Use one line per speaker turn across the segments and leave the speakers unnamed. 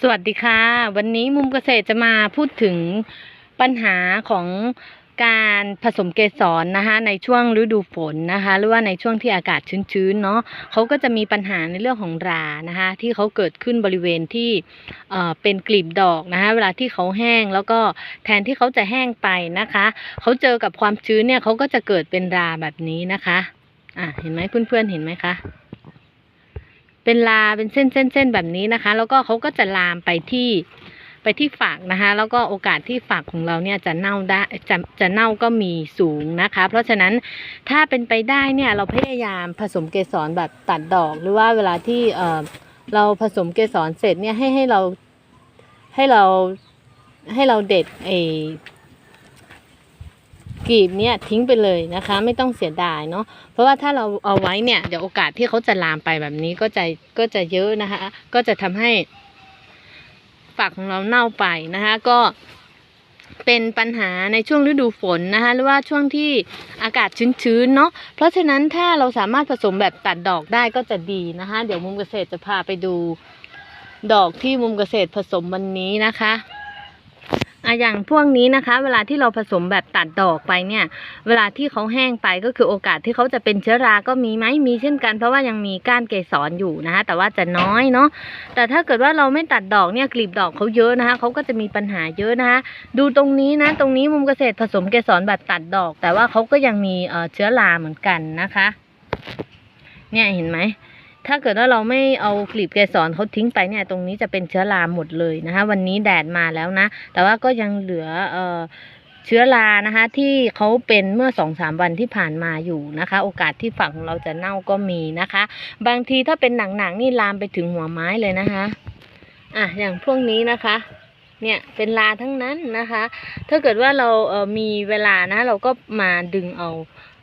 สวัสดีค่ะ วันนี้มุมเกษตรจะมาพูดถึงปัญหาของการผสมเกสรนะคะในช่วงฤดูฝนนะคะหรือว่าในช่วงที่อากาศชื้นๆเนาะเขาก็จะมีปัญหาในเรื่องของรานะคะที่เขาเกิดขึ้นบริเวณที่เอ่อเป็นกลีบดอกนะคะเวลาที่เขาแห้งแล้วก็แทนที่เขาจะแห้งไปนะคะเขาเจอกับความชื้นเนี่ยเขาก็จะเกิดเป็นราแบบนี้นะคะอะเห็นไหมเพื่อนๆเห็นไหมคะ เป็นลาเป็นเส้นเส้นเส้นแบบนี้นะคะ แล้วก็เขาก็จะลามไปที่ไปที่ฝักนะคะ แล้วก็โอกาสที่ฝักของเราเนี่ยจะเน่าได้จะจะเน่าก็มีสูงนะคะ เพราะฉะนั้นถ้าเป็นไปได้เนี่ยเราพยายามผสมเกสรแบบตัดดอก หรือว่าเวลาที่เเราผสมเกสรเสร็จเนี่ยให้ให้เราให้เราให้เราเด็ดไอ กีบเนี่ยทิ้งไปเลยนะคะ ไม่ต้องเสียดายเนาะเพราะว่าถ้าเราเอาไว้เนี่ยเดี๋ยวโอกาสที่เขาจะลามไปแบบนี้ก็จะก็จะเยอะนะคะ ก็จะทำให้ฝักของเราเน่าไปนะคะก็เป็นปัญหาในช่วงฤดูฝนนะคะหรือว่าช่วงที่อากาศชื้นๆเนาะเพราะฉะนั้นถ้าเราสามารถผสมแบบตัดดอกได้ก็จะดีนะคะ เดี๋ยวมุมเกษตรจะพาไปดูดอกที่มุมเกษตรผสมวันนี้นะคะ อะอย่างพวกนี้นะคะ เวลาที่เราผสมแบบตัดดอกไปเนี่ย เวลาที่เขาแห้งไปก็คือโอกาสที่เขาจะเป็นเชื้อราก็มีไหมมีเช่นกัน เพราะว่ายังมีก้านเกสรอยู่นะคะแต่ว่าจะน้อยเนาะแต่ถ้าเกิดว่าเราไม่ตัดดอกเนี่ยกลีบดอกเขาเยอะนะคะเขาก็จะมีปัญหาเยอะนะคะ ดูตรงนี้นะตรงนี้มุมเกษตรผสมเกสรแบบตัดดอก แต่ว่าเขาก็ยังมีเอ่อเชื้อราเหมือนกันนะคะ เนี่ยเห็นไหม ถ้าเกิดว่าเราไม่เอากลีบเกสรเขาทิ้งไปเนี่ยตรงนี้จะเป็นเชื้อราหมดเลยนะคะวันนี้แดดมาแล้วนะ แต่ว่าก็ยังเหลือเอ่อเชื้อรานะคะที่เขาเป็นเมื่อสองสามวันที่ผ่านมาอยู่นะคะ โอกาสที่ฝักของเราจะเน่าก็มีนะคะ บางทีถ้าเป็นหนังๆนี่ลามไปถึงหัวไม้เลยนะคะอะอย่างพวกนี้นะคะเนี่ยเป็นลาทั้งนั้นนะคะ ถ้าเกิดว่าเราเออมีเวลานะ เราก็มาดึงเอา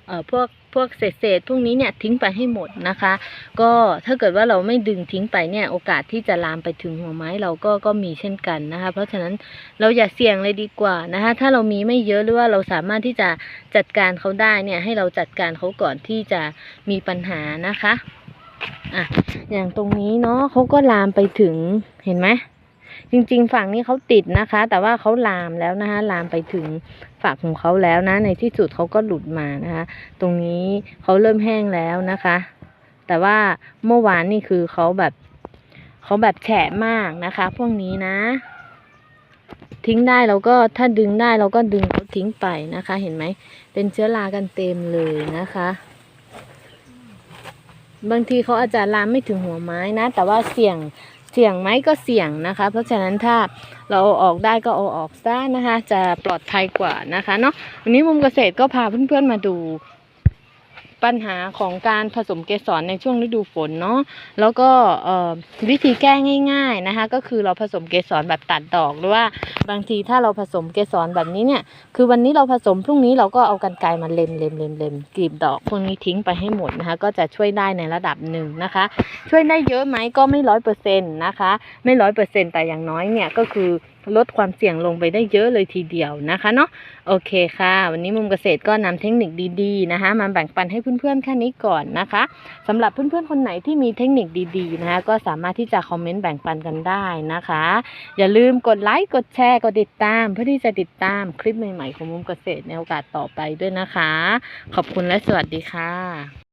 เออพวก พวกเศษเศษๆพวกนี้เนี่ยทิ้งไปให้หมดนะคะ ก็ถ้าเกิดว่าเราไม่ดึงทิ้งไปเนี่ยโอกาสที่จะลามไปถึงหัวไม้เราก็ก็มีเช่นกันนะคะ เพราะฉะนั้นเราอย่าเสี่ยงเลยดีกว่านะคะ ถ้าเรามีไม่เยอะหรือว่าเราสามารถที่จะจัดการเขาได้เนี่ยให้เราจัดการเขาก่อนที่จะมีปัญหานะคะอะอย่างตรงนี้เนาะเขาก็ลามไปถึงเห็นไหม จริงๆ ฝั่งนี้เขาติดนะคะ แต่ว่าเขาลามแล้วนะคะลามไปถึงฝักของเขาแล้วนะ ในที่สุดเขาก็หลุดมานะคะ ตรงนี้เขาเริ่มแห้งแล้วนะคะ แต่ว่าเมื่อวานนี่คือเขาแบบเขาแบบแฉะมากนะคะ พวกนี้นะ ทิ้งได้เราก็ถ้าดึงได้เราก็ดึงเขาทิ้งไปนะคะ เห็นไหมเป็นเชื้อรากันเต็มเลยนะคะ บางทีเขาอาจจะลามไม่ถึงหัวไม้นะ แต่ว่าเสี่ยง เสี่ยงไหมก็เสี่ยงนะคะ เพราะฉะนั้นถ้าเราอออกได้ก็เอาออกซะนะคะ จะปลอดภัยกว่านะคะเนาะวันนี้มุมเกษตรก็พาเพื่อนๆมาดู ปัญหาของการผสมเกสรในช่วงฤดูฝนเนาะแล้วก็วิธีแก้ง่าย ๆนะคะ ก็คือเราผสมเกสรแบบตัดดอกหรือว่าบางทีถ้าเราผสมเกสรแบบนี้เนี่ย คือวันนี้เราผสมพรุ่งนี้เราก็เอากันไกรมาเล็มเล็มเล็มเล็มกลีบดอกพวกนี้ทิ้งไปให้หมดนะคะ ก็จะช่วยได้ในระดับหนึ่งนะคะ ช่วยได้เยอะไหมก็ไม่ร้อยเปอร์เซ็นต์นะคะ ไม่ร้อยเปอร์เซ็นต์แต่อย่างน้อยเนี่ยก็คือ ลดความเสี่ยงลงไปได้เยอะเลยทีเดียวนะคะเนาะโอเคค่ะ วันนี้มุมเกษตรก็นำเทคนิคดีๆนะคะ มาแบ่งปันให้เพื่อนๆแค่นี้ก่อนนะคะสำหรับเพื่อนๆคนไหนที่มีเทคนิคดีๆนะคะก็สามารถที่จะคอมเมนต์แบ่งปันกันได้นะคะ อย่าลืมกดไลค์กดแชร์กดติดตาม เพื่อที่จะติดตามคลิปใหม่ๆของมุมเกษตรในโอกาสต่อไปด้วยนะคะ ขอบคุณและสวัสดีค่ะ